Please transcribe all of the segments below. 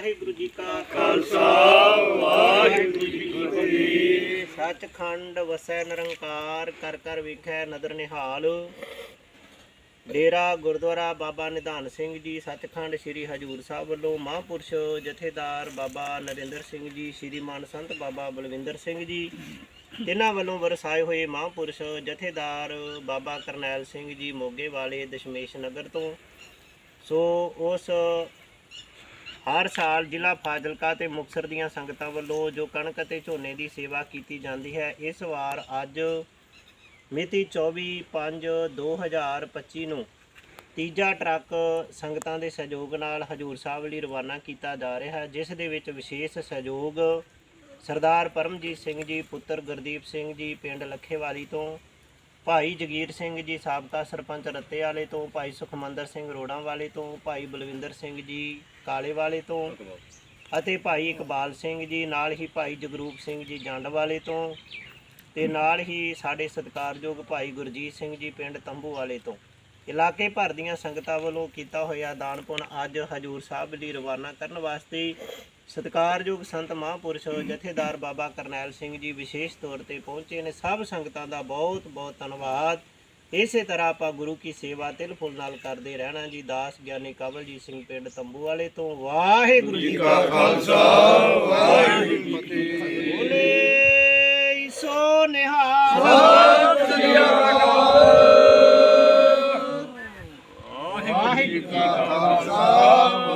ਵਾਹਿਗੁਰੂ ਜੀ ਕਾ ਖਾਲਸਾ, ਵਾਹਿਗੁਰੂ ਜੀ ਕੀ ਫਤਿਹ। ਸੱਚਖੰਡ ਵਸੈ ਨਿਰੰਕਾਰ, ਕਰ ਕਰ ਵਿਖੈ ਨਦਰ ਨਿਹਾਲ। ਡੇਰਾ ਗੁਰਦੁਆਰਾ ਬਾਬਾ ਨਿਧਾਨ ਸਿੰਘ ਜੀ, ਸੱਚਖੰਡ ਸ੍ਰੀ ਹਜੂਰ ਸਾਹਿਬ ਵੱਲੋਂ ਮਹਾਂਪੁਰਸ਼ ਜਥੇਦਾਰ ਬਾਬਾ ਨਰਿੰਦਰ ਸਿੰਘ ਜੀ, ਸ੍ਰੀਮਾਨ ਸੰਤ ਬਾਬਾ ਬਲਵਿੰਦਰ ਸਿੰਘ ਜੀ ਇਹਨਾਂ ਵੱਲੋਂ ਵਰਸਾਏ ਹੋਏ ਮਹਾਂਪੁਰਸ਼ ਜਥੇਦਾਰ ਬਾਬਾ ਕਰਨੈਲ ਸਿੰਘ ਜੀ ਮੋਗੇ ਵਾਲੇ ਦਸ਼ਮੇਸ਼ ਨਗਰ ਤੋਂ। ਸੋ ਉਸ ਹਰ ਸਾਲ ਜ਼ਿਲ੍ਹਾ ਫਾਜ਼ਿਲਕਾ ਤੇ ਮੁਕਤਸਰ ਦੀਆਂ ਸੰਗਤਾਂ ਵੱਲੋਂ ਜੋ ਕਣਕ ਅਤੇ ਝੋਨੇ ਦੀ ਸੇਵਾ ਕੀਤੀ ਜਾਂਦੀ ਹੈ, ਇਸ ਵਾਰ ਅੱਜ ਮਿਤੀ 24/5/2025 ਨੂੰ ਤੀਜਾ ਟਰੱਕ ਸੰਗਤਾਂ ਦੇ ਸਹਿਯੋਗ ਨਾਲ ਹਜੂਰ ਸਾਹਿਬ ਲਈ ਰਵਾਨਾ ਕੀਤਾ ਜਾ ਰਿਹਾ ਹੈ, ਜਿਸ ਦੇ ਵਿੱਚ ਵਿਸ਼ੇਸ਼ ਸਹਿਯੋਗ ਸਰਦਾਰ ਪਰਮਜੀਤ ਸਿੰਘ ਜੀ, ਪੁੱਤਰ ਗੁਰਦੀਪ ਸਿੰਘ ਜੀ, ਪਿੰਡ ਲੱਖੇਵਾਲੀ ਤੋਂ ਭਾਈ ਜਗੀਰ ਸਿੰਘ ਜੀ ਸਾਬਕਾ ਸਰਪੰਚ ਰੱਤੇ ਵਾਲੇ ਤੋਂ, ਭਾਈ ਸੁਖਮੰਦਰ ਸਿੰਘ ਰੋੜਾਂ ਵਾਲੇ ਤੋਂ, ਭਾਈ ਬਲਵਿੰਦਰ ਸਿੰਘ ਜੀ ਕਾਲੇ ਵਾਲੇ ਤੋਂ ਅਤੇ ਭਾਈ ਇਕਬਾਲ ਸਿੰਘ ਜੀ, ਨਾਲ ਹੀ ਭਾਈ ਜਗਰੂਪ ਸਿੰਘ ਜੀ ਜੰਡ ਵਾਲੇ ਤੋਂ ਤੇ ਨਾਲ ਹੀ ਸਾਡੇ ਸਤਿਕਾਰਯੋਗ ਭਾਈ ਗੁਰਜੀਤ ਸਿੰਘ ਜੀ ਪਿੰਡ ਤੰਬੂ ਵਾਲੇ ਤੋਂ। ਇਲਾਕੇ ਭਰ ਦੀਆਂ ਸੰਗਤਾਂ ਵੱਲੋਂ ਕੀਤਾ ਹੋਇਆ ਦਾਨ ਪੁੰਨ ਅੱਜ ਹਜੂਰ ਸਾਹਿਬ ਲਈ ਰਵਾਨਾ ਕਰਨ ਵਾਸਤੇ ਸਤਿਕਾਰਯੋਗ ਸੰਤ ਮਹਾਂਪੁਰਸ਼ ਜਥੇਦਾਰ ਬਾਬਾ ਕਰਨੈਲ ਸਿੰਘ ਜੀ ਵਿਸ਼ੇਸ਼ ਤੌਰ ਤੇ ਪਹੁੰਚੇ ਨੇ। ਸਭ ਸੰਗਤਾਂ ਦਾ ਬਹੁਤ ਬਹੁਤ ਧੰਨਵਾਦ। ਇਸੇ ਤਰ੍ਹਾਂ ਆਪਾਂ ਗੁਰੂ ਕੀ ਸੇਵਾ ਤਿਲ ਫੁੱਲ ਨਾਲ ਕਰਦੇ ਰਹਿਣਾ ਜੀ। ਦਾਸ ਗਿਆਨੀ ਕਵਲਜੀਤ ਸਿੰਘ ਪਿੰਡ ਤੰਬੂ ਵਾਲੇ ਤੋਂ। ਵਾਹਿਗੁਰੂ ਜੀ ਵਾਹਿਗੁਰੂ ਜੀ ਕਾ ਖਾਲਸਾ।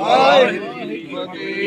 ਵਾਹਿਗੁਰੂ ਜੀ ਕੀ ਫਤਿਹ।